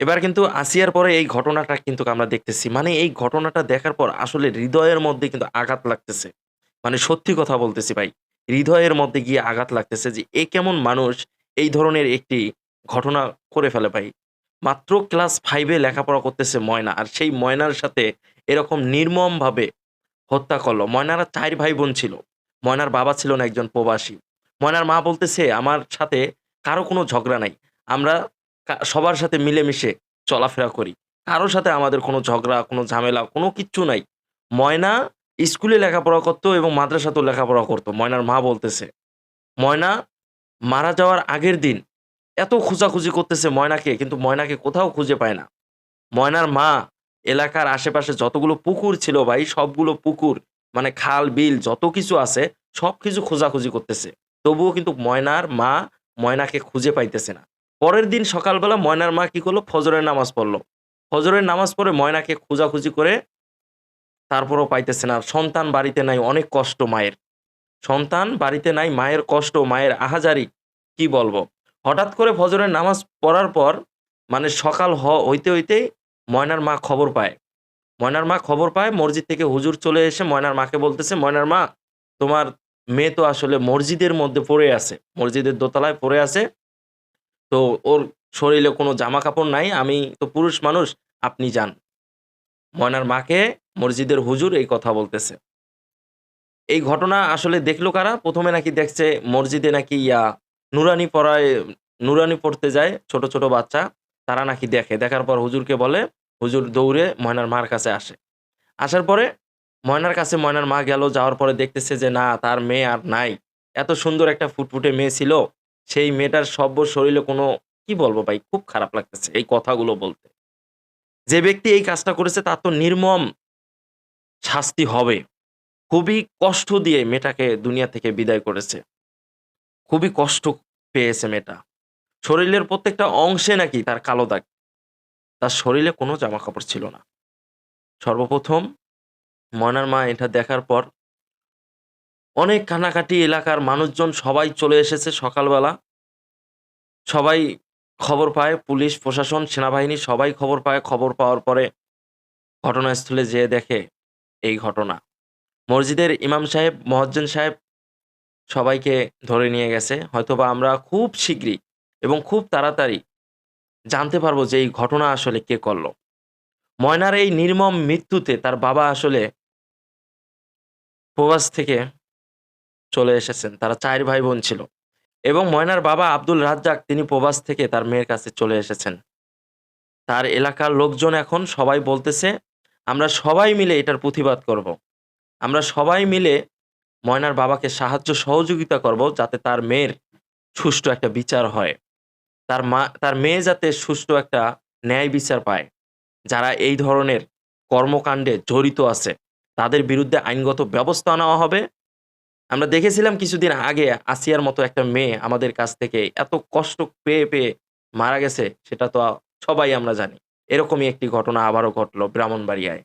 এবার কিন্তু আসিয়ার পরে এই ঘটনাটা কিন্তু আমরা দেখতেছি। মানে এই ঘটনাটা দেখার পর আসলে হৃদয়ের মধ্যে কিন্তু আঘাত লাগতেছে। মানে সত্যি কথা বলতেছি ভাই। হৃদয়ের মধ্যে গিয়ে আঘাত লাগতেছে যে এ কেমন মানুষ এই ধরনের একটি ঘটনা করে ফেলে ভাই। মাত্র ক্লাস ফাইভে লেখাপড়া করতেছে ময়না। আর সেই ময়নার সাথে এরকম নির্মমভাবে হত্যা করল। ময়নারা চার ভাই-বোন ছিল। ময়নার বাবা ছিল না একজন প্রবাসী। ময়নার মা বলতেছে, "আমার সাথে কারও কোনো ঝগড়া নাই। আমরা সবার সাথে মিলেমিশে চলাফেরা করি। কারোর সাথে আমাদের কোনো ঝগড়া, কোনো ঝামেলা, কোনো কিচ্ছু নাই।" ময়না স্কুলে লেখাপড়া করত এবং মাদ্রাসাতেও লেখাপড়া করত। ময়নার মা বলতেছে। ময়না মারা যাওয়ার আগের দিন এত খোঁজাখুঁজি করতেছে ময়নাকে কিন্তু ময়নাকে কোথাও খুঁজে পায় না। ময়নার মা এলাকার আশেপাশে যতগুলো পুকুর ছিল ভাই সবগুলো পুকুর মানে খাল, বিল যত কিছু আছে সবকিছু খোঁজাখুঁজি করতেছে। তবুও কিন্তু ময়নার মা ময়নাকে খুঁজে পাইতেছে না। পরের দিন সকালবেলা ময়নার মা কি করল? ফজরের নামাজ পড়ল ফজরের নামাজ পড়ে ময়নাকে খোঁজাখুঁজি করে তারপরও পাইতেছে না। সন্তান বাড়িতে নাই অনেক কষ্ট মায়ের। সন্তান বাড়িতে নাই মায়ের কষ্ট, মায়ের আহাজারি কি বলব? হঠাৎ করে ফজরের নামাজ পড়ার পর মানে সকাল হইতে, হইতেই ময়নার মা খবর পায়। ময়নার মা খবর পায় মসজিদ থেকে হুজুর চলে এসে ময়নার মাকে বলতেছে, "ময়নার মা তোমার মেয়ে তো আসলে মসজিদের মধ্যে পড়ে আছে। মসজিদের দোতলায় পড়ে আছে। তো ওর শরীরে কোনো জামা কাপড় নাই। আমি তো পুরুষ মানুষ, আপনি যান।" ময়নার মাকে মসজিদের হুজুর এই কথা বলতেছে। এই ঘটনা আসলে দেখল কারা? প্রথমে নাকি দেখছে মসজিদে নাকি ইয়া নুরানি পড়ায় নুরানি পড়তে যায় ছোট, ছোট বাচ্চা। তারা নাকি দেখে। দেখার পর হুজুরকে বলে, হুজুর দৌড়ে ময়নার মার কাছে আসে। আসার পরে ময়নার কাছে ময়নার মা গেল। যাওয়ার পরে দেখতেছে যে না তার মেয়ে আর নাই। এত সুন্দর একটা ফুটফুটে মেয়ে ছিল। সেই মেয়েটার সব্য শরীরে কোনো, কি বলব ভাই, খুব খারাপ লাগতেছে এই কথাগুলো বলতে। যে ব্যক্তি এই কাজটা করেছে তার তো নির্মম শাস্তি হবে। খুবই কষ্ট দিয়ে মেয়েটাকে দুনিয়া থেকে বিদায় করেছে। খুবই কষ্ট পেয়েছে মেয়েটা। শরীরের প্রত্যেকটা অংশে নাকি তার কালো দাগ। তার শরীরে কোনো জামা কাপড় ছিল না। সর্বপ্রথম ময়নার মা এটা দেখার পর অনেক কানাকাটি এলাকার মানুষজন সবাই চলে এসেছে সকালবেলা। সবাই খবর পায় পুলিশ, প্রশাসন, সেনাবাহিনী সবাই খবর পায়। খবর পাওয়ার পরে ঘটনাস্থলে যেয়ে দেখে এই ঘটনা। মসজিদের ইমাম সাহেব, মুয়াজ্জিন সাহেব সবাইকে ধরে নিয়ে গেছে। হয়তোবা আমরা খুব শিগগিরই এবং খুব তাড়াতাড়ি জানতে পারব যে এই ঘটনা আসলে কে করল। ময়নার এই নির্মম মৃত্যুতে তার বাবা আসলে প্রবাস থেকে চলে এসেছেন। তারা চার ভাই-বোন ছিল। এবং ময়নার বাবা আব্দুল রাজ্জাক তিনি প্রবাস থেকে তার মেয়ের কাছে চলে এসেছেন। তার এলাকার লোকজন এখন সবাই বলতেছে, "আমরা সবাই মিলে এটার প্রতিবাদ করব। আমরা সবাই মিলে ময়নার বাবাকে সাহায্য সহযোগিতা করব যাতে তার মেয়ের সুষ্ঠু একটা বিচার হয়। তার মা তার মেয়ে যাতে সুষ্ঠু একটা ন্যায় বিচার পায়। যারা এই ধরনের কর্মকাণ্ডে জড়িত আছে তাদের বিরুদ্ধে আইনগত ব্যবস্থা নেওয়া হবে।" আমরা দেখেছিলাম কিছুদিন আগে আসিয়ার মতো একটা মেয়ে আমাদের কাছ থেকে এত কষ্ট পেয়ে, পেয়ে মারা গেছে সেটা তো সবাই আমরা জানি। এরকমই একটি ঘটনা আবারও ঘটলো ব্রাহ্মণবাড়িয়ায়।